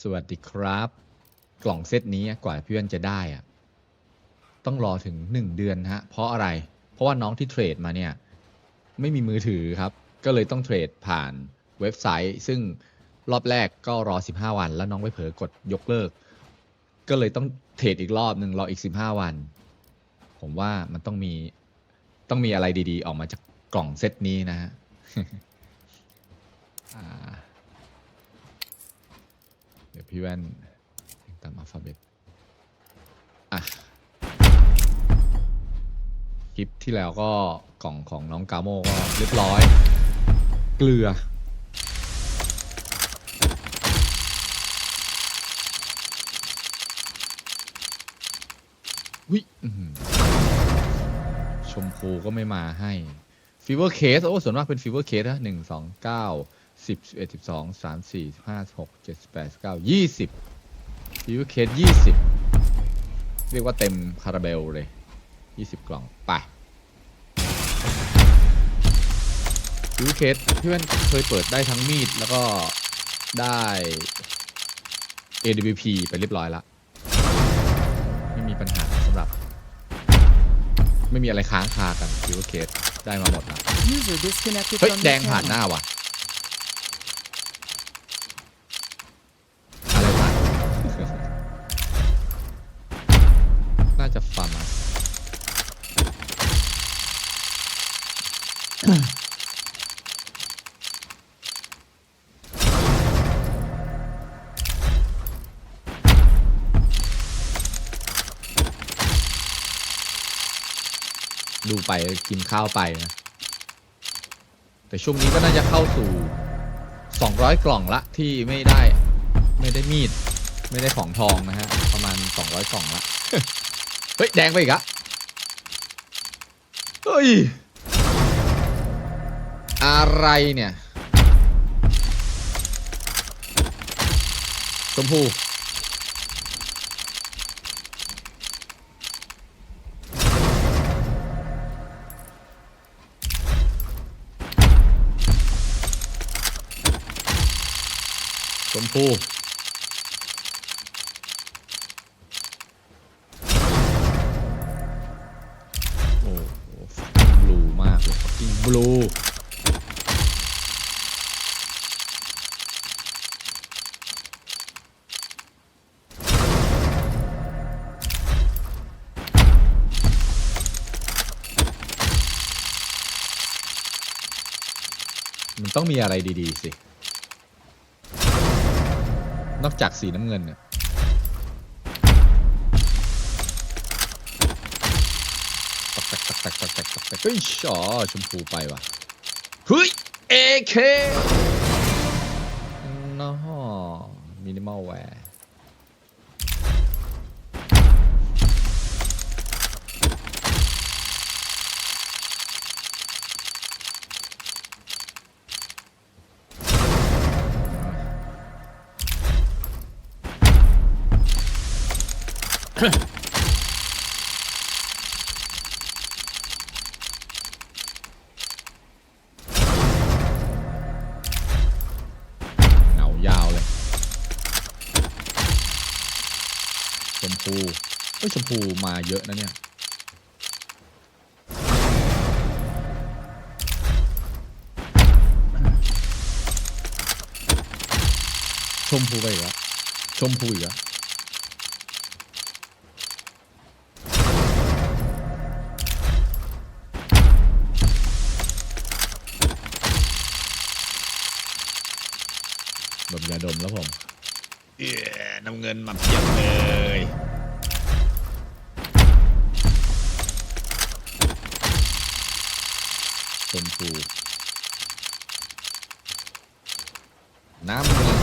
สวัสดีครับ กล่องเซตนี้กว่าเพื่อนจะได้อะต้องรอถึงหนึ่งเดือนฮะ เพราะอะไร เพราะว่าน้องที่เทรดมาเนี่ย ไม่มีมือถือครับ ก็เลยต้องเทรดผ่านเว็บไซต์ ซึ่งรอบแรกก็รอ 15 วัน แล้วน้องไปเผลอกดยกเลิก ก็เลยต้องเทรดอีกรอบหนึ่งรออีก 15 วัน ผมว่ามันต้องมีต้องมีอะไรดี ๆ ออกมาจากกล่องเซตนี้นะฮะอ่า เดี๋ยวพี่แว่นตามอัลฟาเบตอะคลิปที่แล้วก็กล่องของน้องกาโมก็เรียบร้อย เกลือ วิชมพูก็ไม่มาให้ฟีเวอร์เคส โอ้ ส่วนมากเป็นฟีเวอร์เคสนะหนึ่งสองเก้า สิบสิบเอ็ดสิบสองสามสี่สิบห้าหกเจ็ดสิบแปดสิบเก้ายี่สิบฟีเวอร์เคสยี่สิบเรียกว่าเต็มคาราเบลเลยยี่สิบกล่อง ไปฟีเวอร์เคสพี่แว่นเคยเปิดได้ทั้งมีด แล้วก็ได้ AWP ไปเรียบร้อยละไม่มีปัญหาสำหรับ ไม่มีอะไรค้างคากันฟิวเคสได้มาหมดแล้ว User disconnected เฮ้ย from แด your งผ่านห channel. น้าว่ะ ดูไปกินข้าวไปนะ แต่ช่วงนี้ก็น่าจะเข้าสู่ 200 กล่องละที่ไม่ได้ไม่ได้มีด ไม่ได้ของทองนะฮะ ประมาณ 200 กล่องละ เฮ้ย แดงไปอีกอะเฮ้ย อะไรเนี่ย ชมพู พู โอ้โหบลูมากเลยบลูมันต้องมีอะไรดี ๆ สิ นอกจากสีน้ำเงินเนี่ยตักตักตักตักตักตักตักตักเฮ้ยชอชมพูไปว่ะเฮ้ยเอเคน้อมินิมอลแวร์ เอ้ชมพูมาเยอะนะเนี่ย ชมพูไปอีกแล้วชมพูอีกแล้วดมยาดมแล้วผม เอ๊ะน้ำเงินมาเพียบเลย ชมพู น้ำเงิน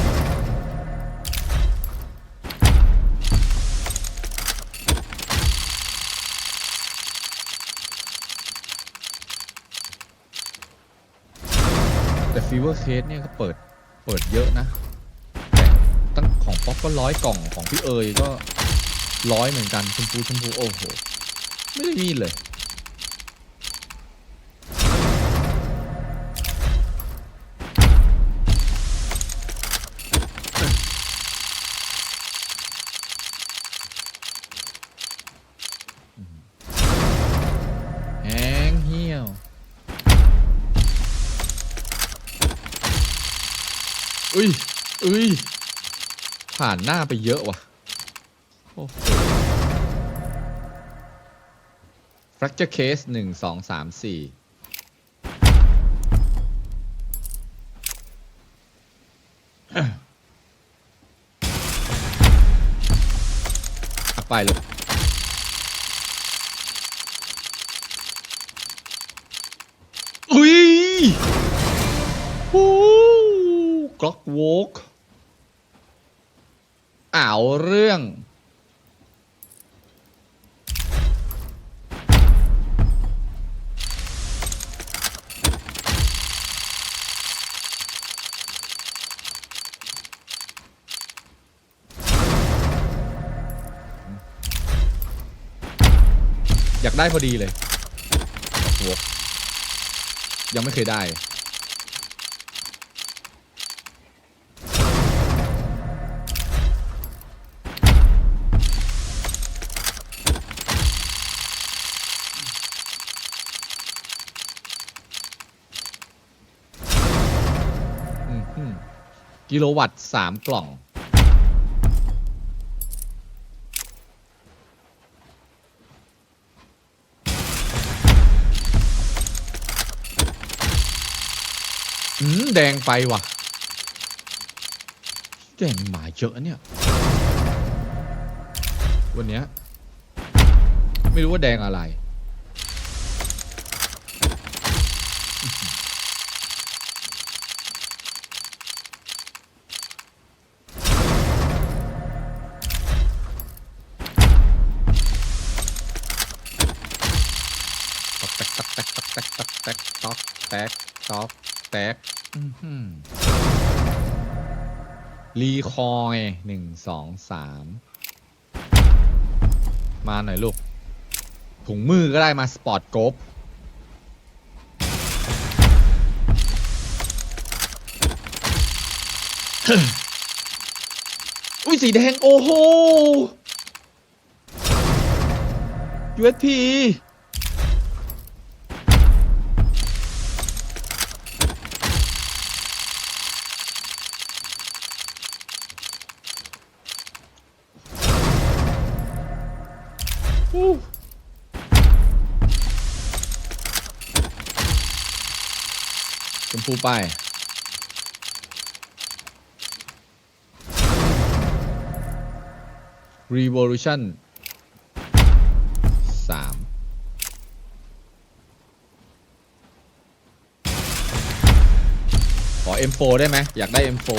แต่ฟีเวอร์เคสเนี่ยก็เปิดเปิดเยอะนะ ตั้งของป๊อปก็ร้อยกล่องของพี่เอ๋ยก็ร้อยเหมือนกันชมพูชมพูโอ้โห ไม่ได้มีเลย อุ้ยอุ้ยผ่านหน้าไปเยอะว่ะโอ้โห fracture case หนึ่งสองสามสี่ไปเลยอุ้ยโอ้ กล็อกวอล์กอ่าวเรื่อง อยากได้พอดีเลย ยังไม่เคยได้ กิโลวัตต์สามกล่อง อืม แดงไปว่ะ แดงหมาเยอะเนี่ย วันเนี้ย ไม่รู้ว่าแดงอะไร รีคอยหนึ่งสองสามมาหน่อยลูก ถุงมือก็ได้มาสปอร์ตกบอุ้ยสีแดง โอ้โห USP ชมพูไป Revolution สามขอ M4 ได้ไหม อยากได้ M4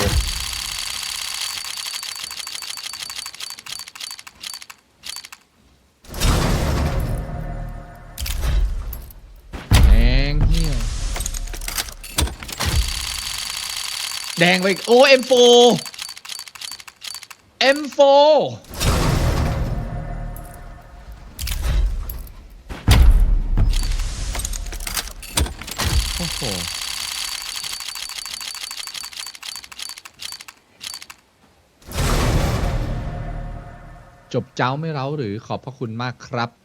แดงไปอีกโอ้ M4 M4 โอ้โหจบเจ้าไม่เร้าหรือขอบพระคุณมากครับ